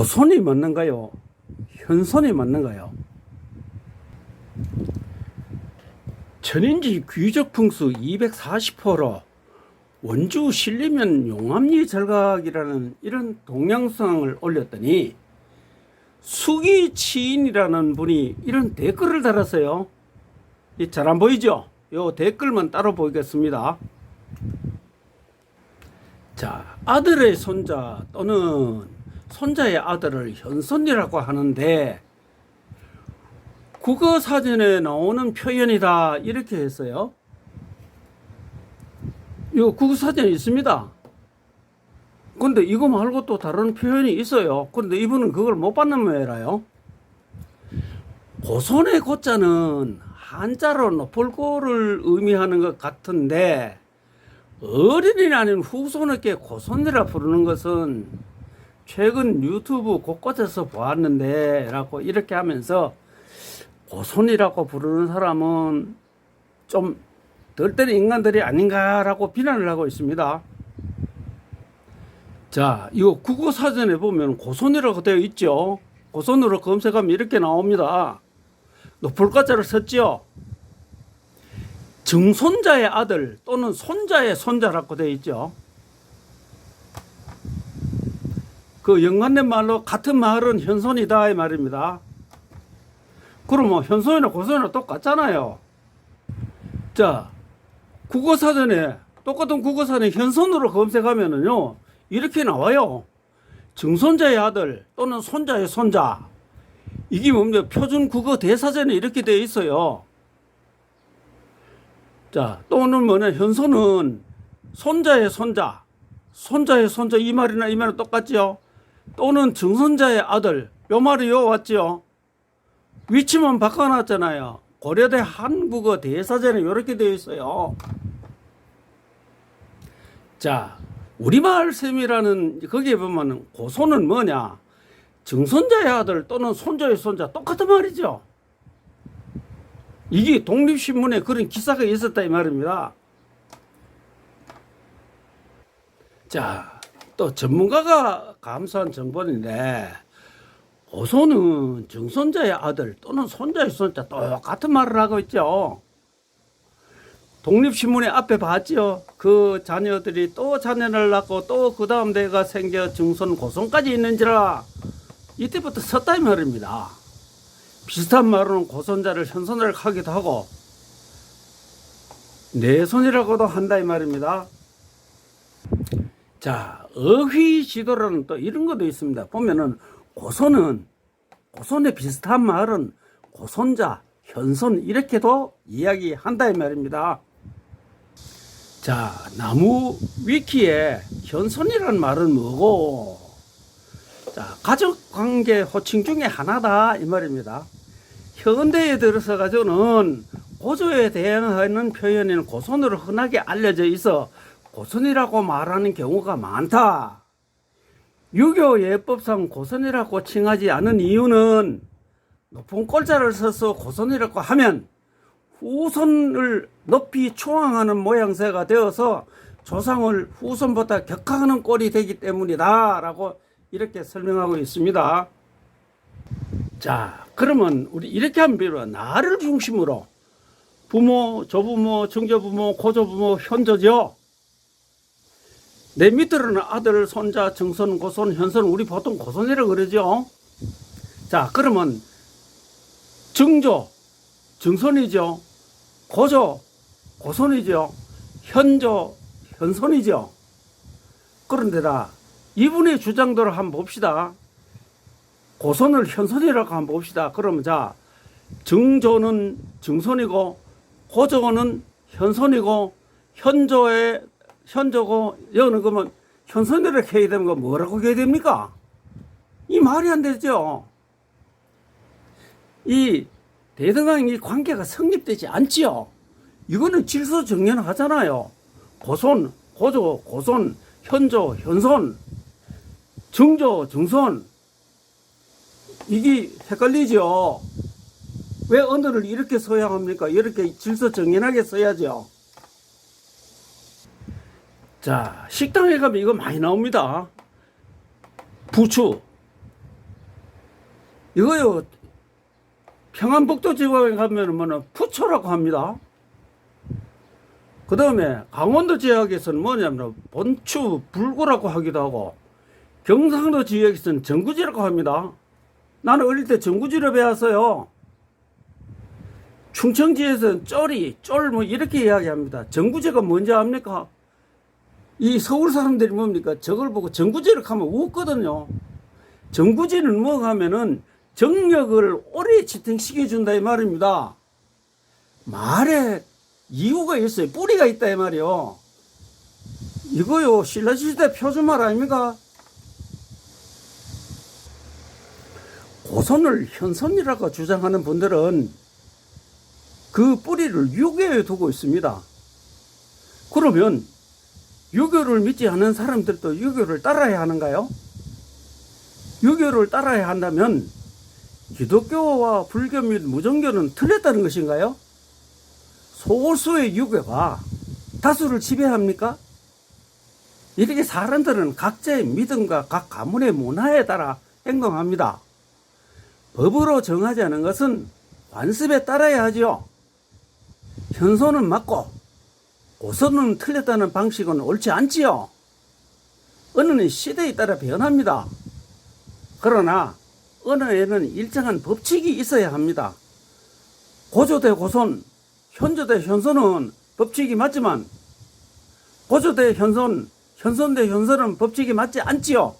고손이 맞는가요? 현손이 맞는가요? 천인지 귀적 풍수 240호로 원주 신리면 용암리 절각이라는 이런 동영상을 올렸더니 수기 치인이라는 분이 이런 댓글을 달았어요. 잘 안 보이죠? 요 댓글만 따로 보이겠습니다. 자, 아들의 손자 또는 손자의 아들을 현손이라고 하는데 국어 사전에 나오는 표현이다 이렇게 했어요. 이거 국어 사전에 있습니다. 근데 이거 말고 또 다른 표현이 있어요. 그런데 이분은 그걸 못 받는 모양이라요. 고손의 고자는 한자로 높을 고를 의미하는 것 같은데 어린이 아닌 후손에게 고손이라 부르는 것은 최근 유튜브 곳곳에서 보았는데 라고 이렇게 하면서 고손이라고 부르는 사람은 좀 덜 때는 인간들이 아닌가라고 비난을 하고 있습니다. 자, 이거 국어사전에 보면 고손이라고 되어 있죠. 고손으로 검색하면 이렇게 나옵니다. 높을 가자를 썼죠. 증손자의 아들 또는 손자의 손자라고 되어 있죠. 그 연관된 말로 같은 말은 현손이다 이 말입니다. 그럼 뭐 현손이나 고손이나 똑같잖아요. 자, 국어사전에 똑같은 국어사전에 현손으로 검색하면은요 이렇게 나와요. 증손자의 아들 또는 손자의 손자. 이게 뭡니까? 표준 국어 대사전에 이렇게 되어 있어요. 자, 또는 뭐냐? 현손은 손자의 손자, 손자의 손자 이 말이나 이 말은 똑같지요. 또는 증손자의 아들, 요 말이 요 왔지요. 위치만 바꿔놨잖아요. 고려대 한국어 대사전에 이렇게 되어 있어요. 자, 우리말 셈이라는 거기에 보면 고소는 뭐냐? 증손자의 아들 또는 손자의 손자 똑같은 말이죠. 이게 독립신문에 그런 기사가 있었다 이 말입니다. 자, 또 전문가가 감수한 정보인데 고소는 증손자의 아들 또는 손자의 손자 똑같은 말을 하고 있죠. 독립신문의 앞에 봤죠. 그 자녀들이 또 자녀를 낳고 또 그 다음 대가 생겨 증손 고손까지 있는지라 이때부터 이 말입니다. 비슷한 말로는 고손자를 현손을 하기도 하고 내손이라고도 한다 이 말입니다. 자, 어휘 지도로는 또 이런 것도 있습니다. 보면은 고손은 고손에 비슷한 말은 고손자, 현손 이렇게도 이야기한다 이 말입니다. 자, 나무 위키에 현손이라는 말은 뭐고? 자, 가족 관계 호칭 중에 하나다 이 말입니다. 현대에 들어서 가지고는 고조에 대응하는 표현인 고손으로 흔하게 알려져 있어 고손이라고 말하는 경우가 많다. 유교 예법상 고손이라고 칭하지 않은 이유는 높은 꼴자를 써서 고손이라고 하면 후손을 높이 초항하는 모양새가 되어서 조상을 후손보다 격하는 꼴이 되기 때문이다 라고 이렇게 설명하고 있습니다. 자, 그러면 우리 이렇게 하면 비로 나를 중심으로 부모, 조부모, 증조부모, 고조부모, 현조죠. 내 밑으로는 아들, 손자, 증손, 고손, 현손, 우리 보통 고손이라고 그러죠. 자, 그러면 증조, 증손이죠. 고조, 고손이죠. 현조, 현손이죠. 그런데다 이분의 주장대로 한번 봅시다. 고손을 현손이라고 한번 봅시다. 그러면 자, 증조는 증손이고 고조는 현손이고 현조의 현조고 여는 그러면 현손이라고 해야 되는 거 뭐라고 해야 됩니까? 이 말이 안 되죠. 이 대등한 이 관계가 성립되지 않지요. 이거는 질서 정연하잖아요. 고손, 고조, 고손, 현조, 현손, 증조, 증손. 이게 헷갈리죠. 왜 언어를 이렇게 써야 합니까? 이렇게 질서 정연하게 써야죠. 자, 식당에 가면 이거 많이 나옵니다. 부추, 이거요 평안북도 지방에 가면은 뭐는 부초라고 합니다. 그 다음에 강원도 지역에서는 뭐냐면 본추 불구라고 하기도 하고 경상도 지역에서는 정구지라고 합니다. 나는 어릴 때 정구지를 배웠어요. 충청지에서는 쫄이, 쫄 뭐 이렇게 이야기합니다. 정구지가 뭔지 압니까? 이 서울 사람들이 뭡니까? 저걸 보고 정구지를 하면 웃거든요. 정구지는 뭐 하면은 정력을 오래 지탱시켜 준다 이 말입니다. 말에 이유가 있어요. 뿌리가 있다 이 말이요. 이거요 신라시대 표준말 아닙니까? 고선을 현선이라고 주장하는 분들은 그 뿌리를 유교에 두고 있습니다. 그러면 유교를 믿지 않는 사람들도 유교를 따라야 하는가요? 유교를 따라야 한다면 기독교와 불교 및 무종교는 틀렸다는 것인가요? 소수의 유교가 다수를 지배합니까? 이렇게 사람들은 각자의 믿음과 각 가문의 문화에 따라 행동합니다. 법으로 정하지 않은 것은 관습에 따라야 하지요. 현소는 맞고 고선은 틀렸다는 방식은 옳지 않지요. 언어는 시대에 따라 변합니다. 그러나 언어에는 일정한 법칙이 있어야 합니다. 고조 대 고선, 현조 대 현선은 법칙이 맞지만 고조 대 현선, 현선 대 현선은 법칙이 맞지 않지요.